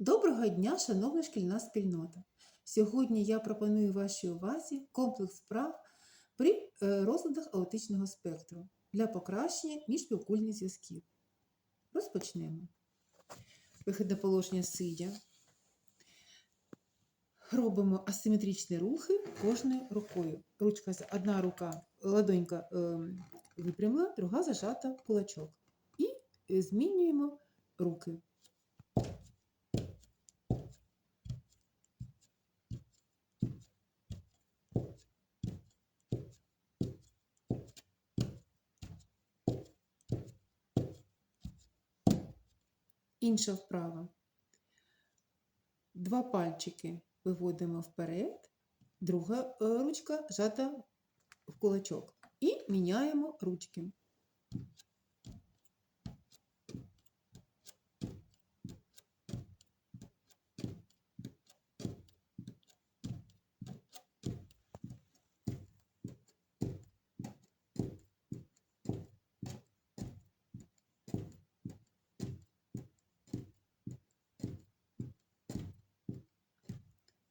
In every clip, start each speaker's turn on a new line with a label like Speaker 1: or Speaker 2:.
Speaker 1: Доброго дня, шановна шкільна спільнота! Сьогодні я пропоную вашій увазі комплекс вправ при е, розладах аутичного спектру для покращення міжспілкульних зв'язків. Розпочнемо. Вихідне положення сидя. Робимо асиметричні рухи кожною рукою. Ручка, одна рука, ладонька ем, випрямила, друга зажата в кулачок. І е, змінюємо руки. Інша вправа. Два пальчики виводимо вперед, друга е, ручка зжата в кулачок. І міняємо ручки.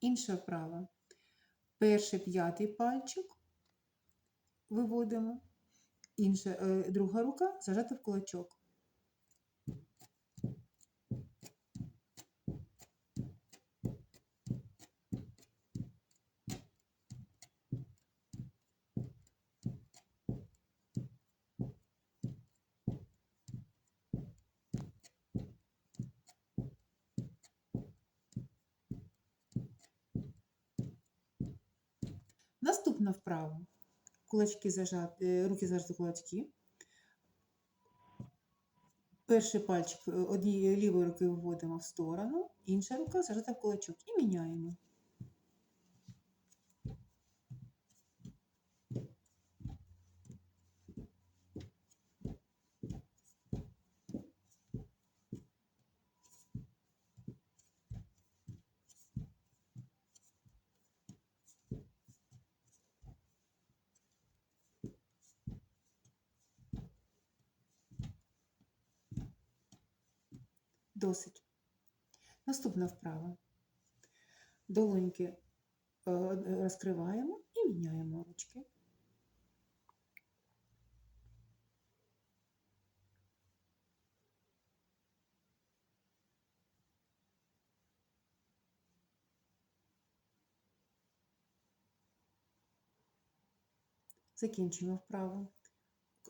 Speaker 1: Інша вправа. Перший п'ятий пальчик виводимо, інша, е, друга рука зажата в кулачок. Наступна вправа. Кулачки зажати, е, руки зажаті кулачки. Перший пальчик е, однієї лівої руки виводимо в сторону, інша рука зажата в кулачок і міняємо. Досить. Наступна вправа. Долоньки е, розкриваємо і міняємо ручки. Закінчуємо вправу.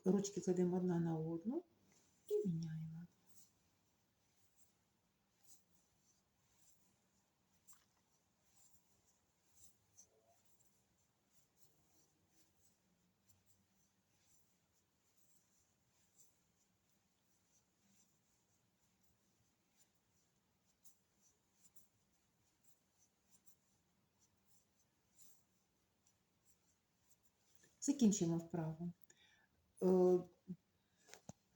Speaker 1: Ручки кладемо одна на одну і міняємо. Закінчимо вправу. Е,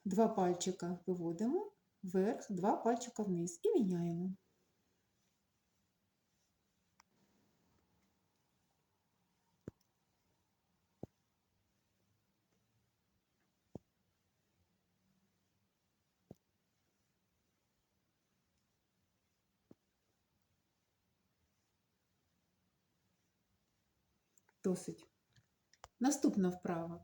Speaker 1: Два пальчика виводимо вверх, два пальчика вниз і міняємо. Досить. Наступна вправа.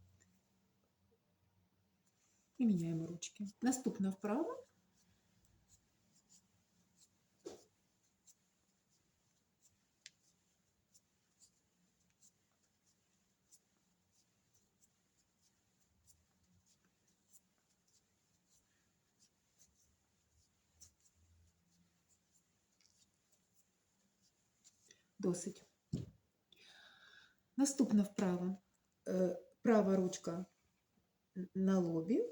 Speaker 1: І міняємо ручки. Наступна вправа. Досить. Наступна вправа. Е, Права ручка на лобі,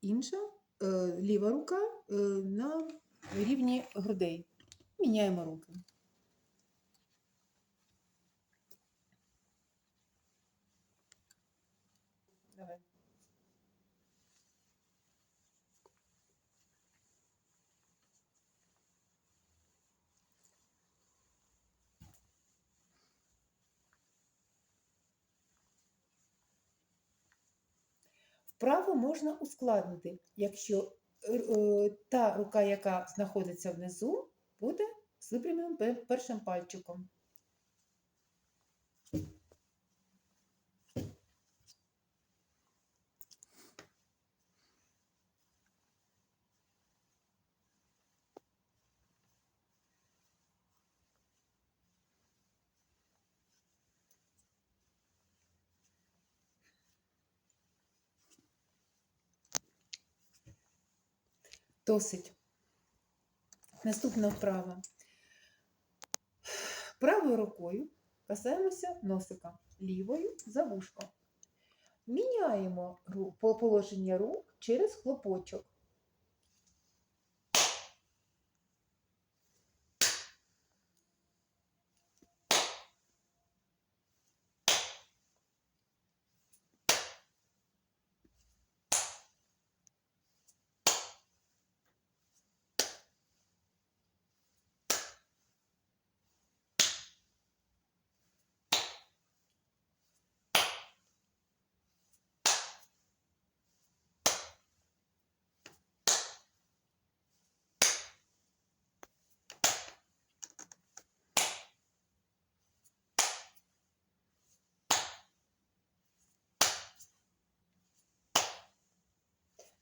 Speaker 1: інша е, ліва рука е, на рівні грудей. Міняємо руки. Вправу можна ускладнити, якщо е, е, та рука, яка знаходиться внизу, буде з випрямленим першим пальчиком. Досить. Наступна вправа. Правою рукою касаємося носика, лівою за вушко. Міняємо положення рук через хлопочок.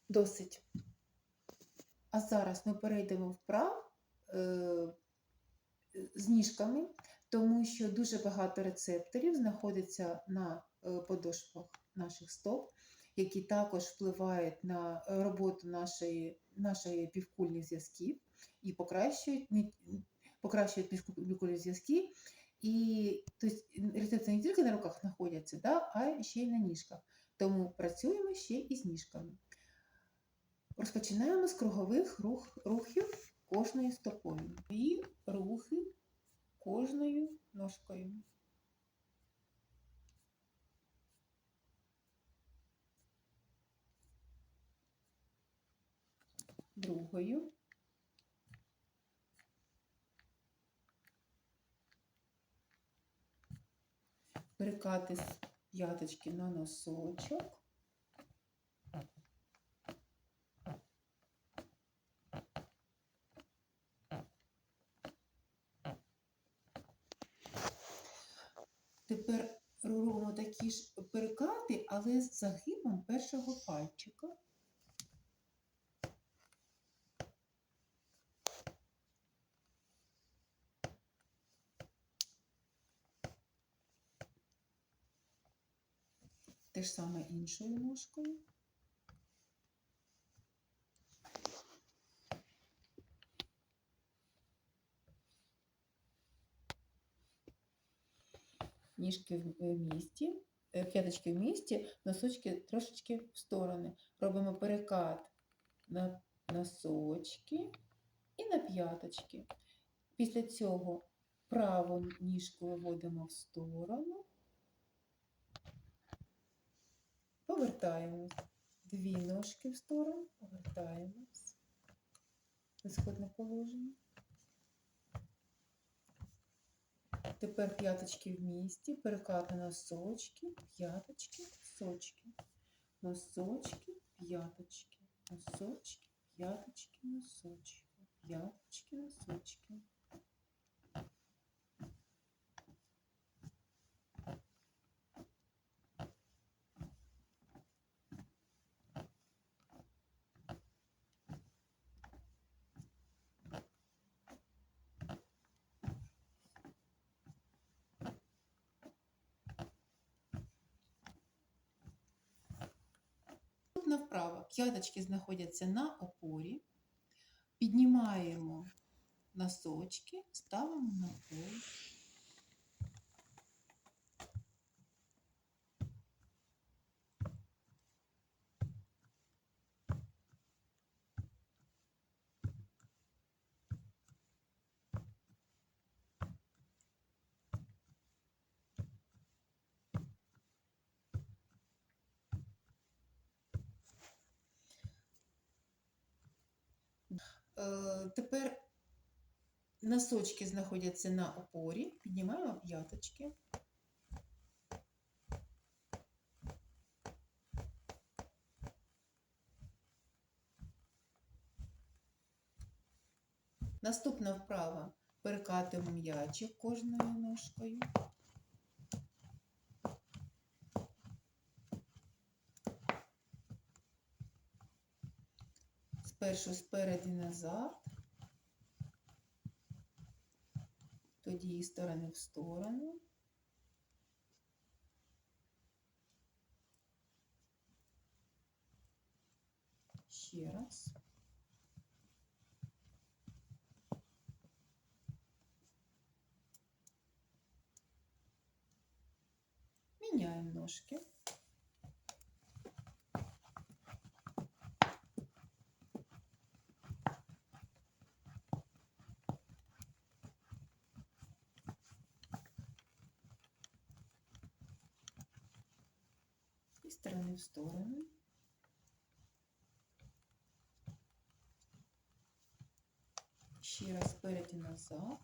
Speaker 1: Досить. А зараз ми перейдемо вправ е, з ніжками, тому що дуже багато рецепторів знаходиться на е, подошвах наших стоп, які також впливають на роботу нашої, нашої півкульних зв'язків і покращують, покращують півкульні зв'язки. І тобто, рецептори не тільки на руках знаходяться, да, а ще й на ніжках. Тому працюємо ще і з ніжками. Розпочинаємо з кругових рух, рухів кожною стопою. І рухи кожною ножкою. Другою. Перекати з п'яточки на носочок. Тепер робимо такі ж перекати, але з загибом першого пальчика. Те ж саме іншою ножкою. Ніжки в в місті, е, п'яточки в місті, носочки трошечки в сторони. Робимо перекат на носочки і на п'яточки. Після цього праву ніжку виводимо в сторону, повертаємось. Дві ножки в сторону, повертаємось. Ісходне положення. Тепер п'яточки в місті, перекат носочки, п'яточки, носочки, носочки, п'яточки, носочки, п'яточки, носочки, п'яточки, носочки. Наступна вправа. П'яточки знаходяться на опорі. Піднімаємо носочки, ставимо на пол. Е, Тепер носочки знаходяться на опорі, піднімаємо п'яточки. Наступна вправа. Перекатуємо м'ячик кожною ножкою. Спершу спереді назад, тоді із сторони в сторону. Ще раз. Міняємо ножки. Сторони в сторону. Ще раз вперед назад.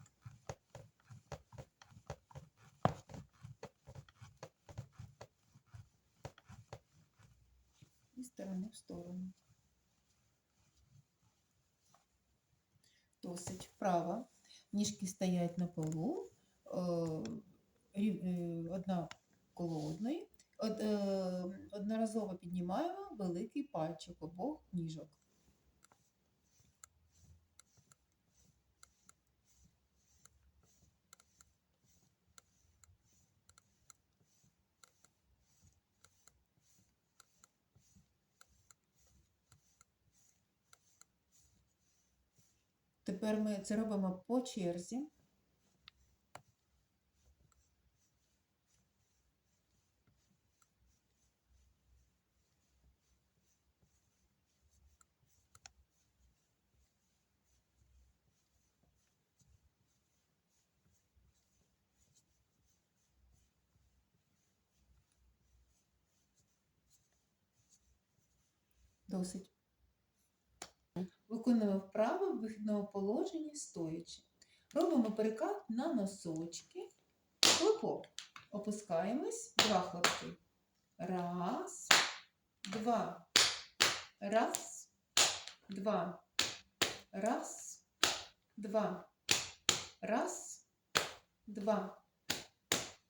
Speaker 1: І сторони в сторону. Досить вправо. Ніжки стоять на полу. е, е, Одна коло одної. Од- е, Одноразово піднімаємо великий пальчик обох ніжок. Тепер ми це робимо по черзі. Досить. Виконуємо вправо в вихідному положенні стоячи. Робимо перекат на носочки. Хлопок. Опускаємось. Два хлопки. Раз, два. Раз, два. Раз, два. Раз, два.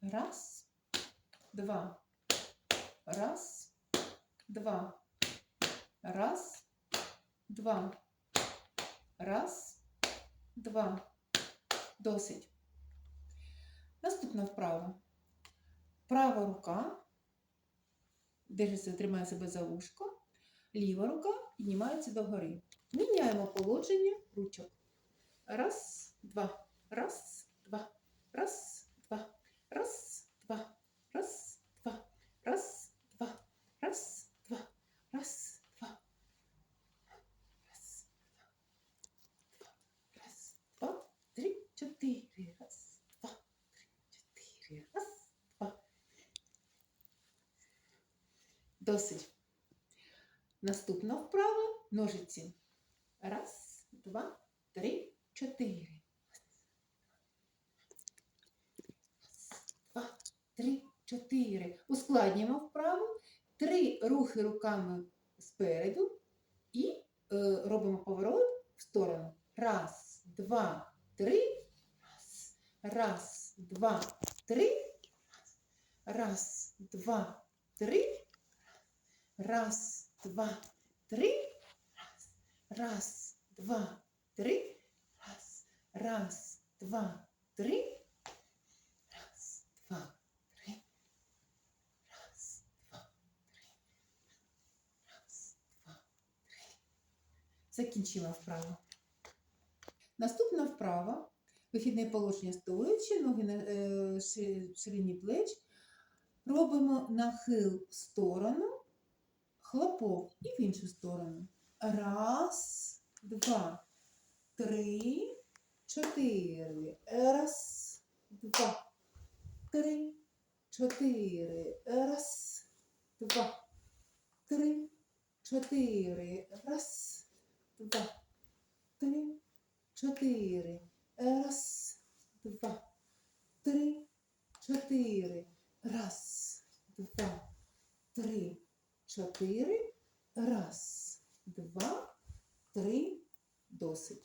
Speaker 1: Раз, два. Раз, два. Раз, два. Раз, два. Досить. Наступна вправа. Права рука держиться, тримає себе за вушко. Ліва рука піднімається догори. Міняємо положення ручок. Раз, два. Раз, два. Раз, два. Раз, два. Раз, два. Раз, два. Раз, два. Раз, два. Раз, Раз, два, три, чотири. Раз, два, три, чотири. Раз, два. Досить. Наступна вправа ножиці. Раз, два, три, чотири. Раз, два, три, чотири. Ускладнюємо вправу. Три рухи руками спереду і е, робимо поворот в сторону. Раз, два, три. Раз, раз два, три. Раз, два, три. Раз, два, три. Раз, Раз, два, три. Раз, раз, два, три. Раз, два, три. Раз, два, три. Раз, два, три. Закінчила вправо. Наступна вправа. Вихідне положення стоячи, ноги на е, ширині плеч. Робимо нахил в сторону, хлопок і в іншу сторону. Раз, два, три, чотири. Раз, два, три, чотири. Раз, два, три, чотири. Раз, два, три, чотири. Раз, два, три, чотири. Раз, два, три, чотири. Раз, два, три. Досить.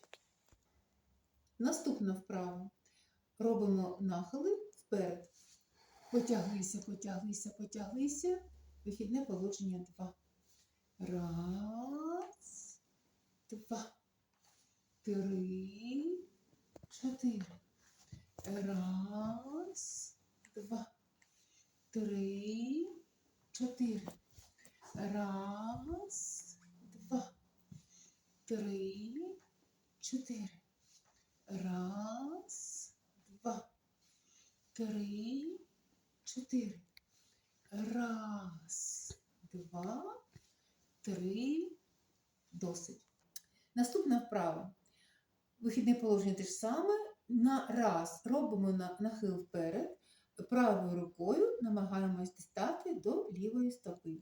Speaker 1: Наступна вправа. Робимо нахили вперед. Потяглися, потяглися, потяглися. Вихідне положення 2. Раз, два, три, чотири. Раз, два, три, чотири. Раз, два, три, чотири. Раз, два, три, чотири. Раз, два, три. Досить. Наступна вправа. Вихідне положення те ж саме. На раз робимо на, нахил вперед. Правою рукою намагаємось дістати до лівої стопи.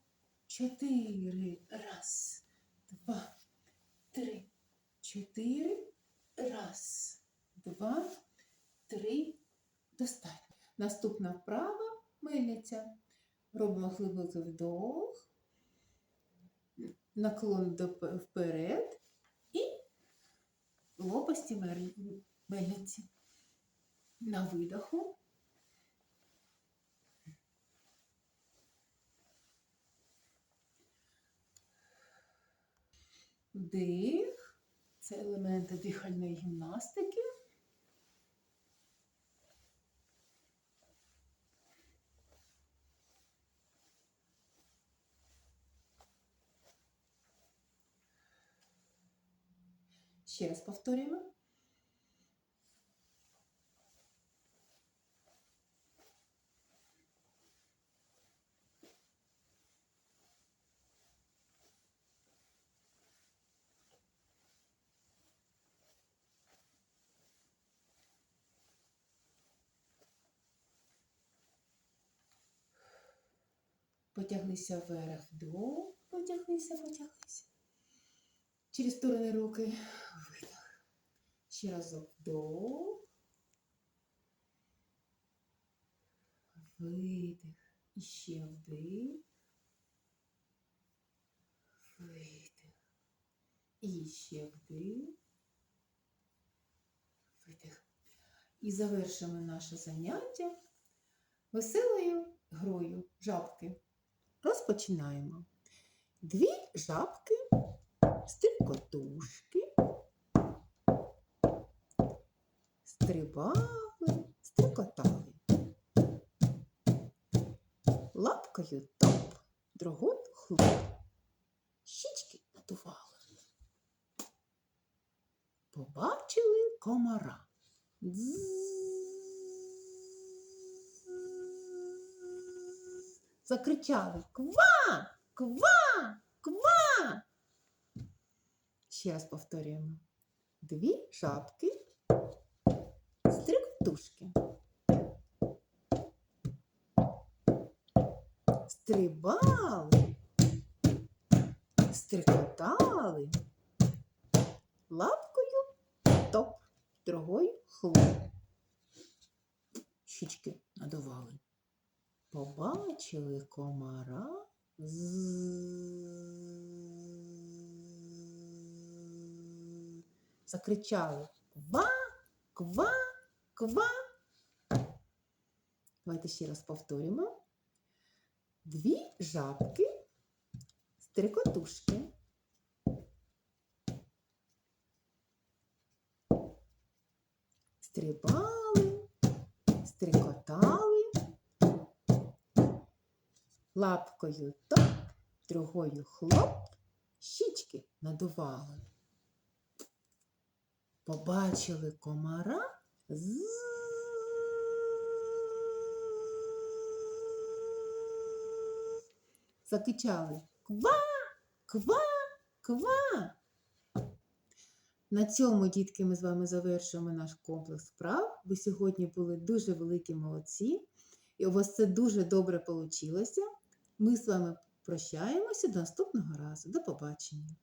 Speaker 1: чотири. Раз, два, три, чотири. Раз, два, три. Достатньо. Наступна вправа мельниця. Робимо глибокий вдох, наклон вперед і лопасті мельниці. На видоху. Вдих. Це елементи дихальної гімнастики. Ще раз повторюємо. Потяглися вверх, вдох, потяглися, потяглися. Через сторони руки видох. Ще разок вдох. Видих. І ще вдих. Видих. І ще вдих. Видих. І завершимо наше заняття веселою грою жабки. Розпочинаємо. Дві жабки, стрикотушки, стрибали, стрикотали. Лапкою топ, другою хлоп. Щічки надували. Побачили комара. Дзз. Закричали Ква! Ква! Ква! Ще раз повторюємо. Дві жабки, стрикотушки. Стрибали, стрикотали, лапкою топ, другою хлоп. Щічки надували. Побачили комара. З. Закричали Ква, ква, ква. Давайте ще раз повторимо. Дві жабки, стрикотушки. Стрибали, стрикотали, лапкою топ, другою хлоп, щічки надували. Побачили комара з. Закичали ква, ква, ква. На цьому, дітки, ми з вами завершуємо наш комплекс вправ. Ви сьогодні були дуже великі молодці, і у вас це дуже добре вийшло. Ми з вами прощаємося до наступного разу. До побачення!